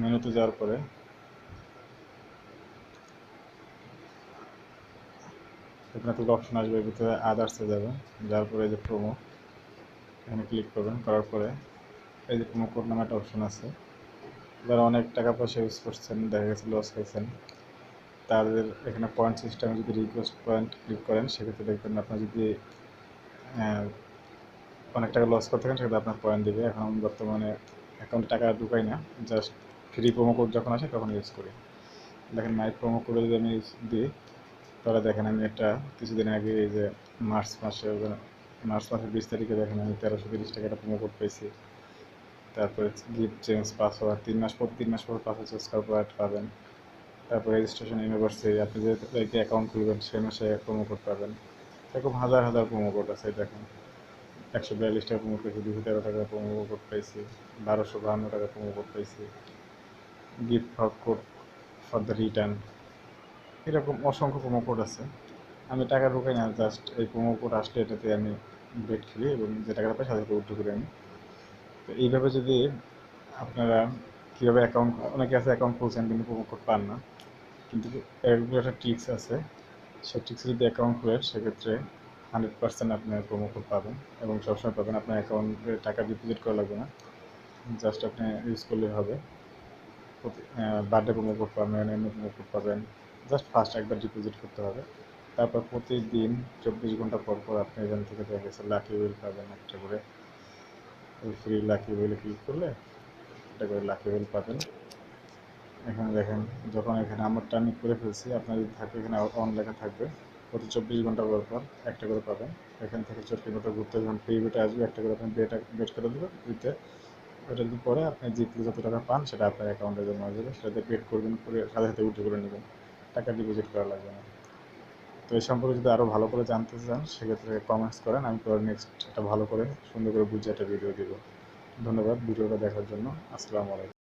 মেনুতে যাওয়ার পরে। এখানে থেকে অপশন আসবে, এর ভিতরে আদার্সে যাবে। যাওয়ার পরে এই যে প্রোমো এখানে ক্লিক করবেন, করার পরে এই যে প্রোমো কোড নামে একটা অপশন আছে। যারা অনেক টাকা পয়সা ইউজ করছেন, দেখা গেছে লস খাইছেন তাদের এখানে পয়েন্ট সিস্টেমে যদি রিকোয়েস্ট পয়েন্ট ক্লিক করেন, সেক্ষেত্রে দেখবেন আপনার যদি অনেক টাকা লস করতে থাকেন, সেক্ষেত্রে আপনার পয়েন্ট দিবে। এখন বর্তমানে অ্যাকাউন্টে টাকা ঢুকাই না জাস্ট ফ্রি প্রোমো কোড যখন আসে তখন ইউজ করি। দেখেন মাই প্রোমো কোডে যদি আমি দিই, তাহলে দেখেন আমি একটা কিছুদিন আগে এই যে মার্চ মাসে, মার্চ মাসের বিশ তারিখে দেখেন আমি তেরোশো তিরিশ টাকা একটা প্রোমো কোড পেয়েছি তারপরে গিফট চেঞ্জ পাসওয়ার্ড তিন মাস পর, তিন মাস পর পাসওয়ার্ড চেঞ্জ করার পাবেন। তারপর রেজিস্ট্রেশন ইউনিভার্সিটি আপনি যে অ্যাকাউন্ট খুলবেন, সেই মাসে প্রোমো কোড পাবেন। এরকম হাজার হাজার প্রোমো কোড আছে দেখেন। একশো বিয়াল্লিশ টাকা প্রোমো পেয়েছি দুশো তেরো টাকা প্রোমো কোড পেয়েছি বারোশো বাহান্ন টাকা প্রোমো কোড পেয়েছি gift for code for the return এরকম অসংখ্য প্রোমো কোড আছে। আমি টাকা ঢুকাই না জাস্ট এই প্রোমো কোড আসলে এটাতে আমি বেট খেলি এবং যে টাকাটা পাই সাথে উঠে করে আমি। তো এইভাবে যদি আপনারা কীভাবে অ্যাকাউন্ট অনেকে আছে অ্যাকাউন্ট খুলছেন কিন্তু প্রোমো কোড পান না, কিন্তু এগুলো একটা ট্রিক্স আছে। সেই ট্রিক্সে যদি অ্যাকাউন্ট খুলেন, সেক্ষেত্রে হান্ড্রেড পার্সেন্ট আপনি প্রোমো কোড পাবেন এবং সবসময় পাবেন, আপনার অ্যাকাউন্টে টাকা ডিপোজিট করা লাগবে না। জাস্ট আপনি ইউজ করলেই হবে। বার্থডে প্রোমো কোড পাবেন এমনি প্রোমো কোড পাবেন। জাস্ট ফার্স্ট একবার ডিপোজিট করতে হবে। তারপর প্রতিদিন চব্বিশ ঘণ্টা পর পর আপনি এখান থেকে দেখা গেছে লাকি উইল পাবেন একটা করে। ওই ফ্রি লাকি উইলে ক্লিক করলে একটা করে লাকি উইল পাবেন। এখানে দেখেন, যখন এখানে আমারটা আমি করে ফেলছি, আপনার যদি থাকে এখানে অন লেখা থাকবে। প্রতি চব্বিশ ঘণ্টা পর পর একটা করে পাবেন। এখান থেকে চটকি মতো ঘুরতে যখন ফ্রি বেটে আসবে, একটা করে আপনি বেট বেট করে দেবেন উইতে ওটা যদি পরে আপনি জিতলে যত টাকা পান, সেটা আপনার অ্যাকাউন্টে জমা হয়ে যাবে। সেটাতে পেড করবেন, করে সাথে সাথে উঠে করে নেবেন। টাকা ডিপোজিট করা লাগবে না। তো এই সম্পর্কে যদি আরও ভালো করে জানতে চান, সেক্ষেত্রে কমেন্টস করেন, আমি পরে নেক্সট একটা ভালো করে, সুন্দর করে বুঝে একটা ভিডিও দিব। ধন্যবাদ, ভিডিওটা দেখার জন্য। আসসালামু আলাইকুম।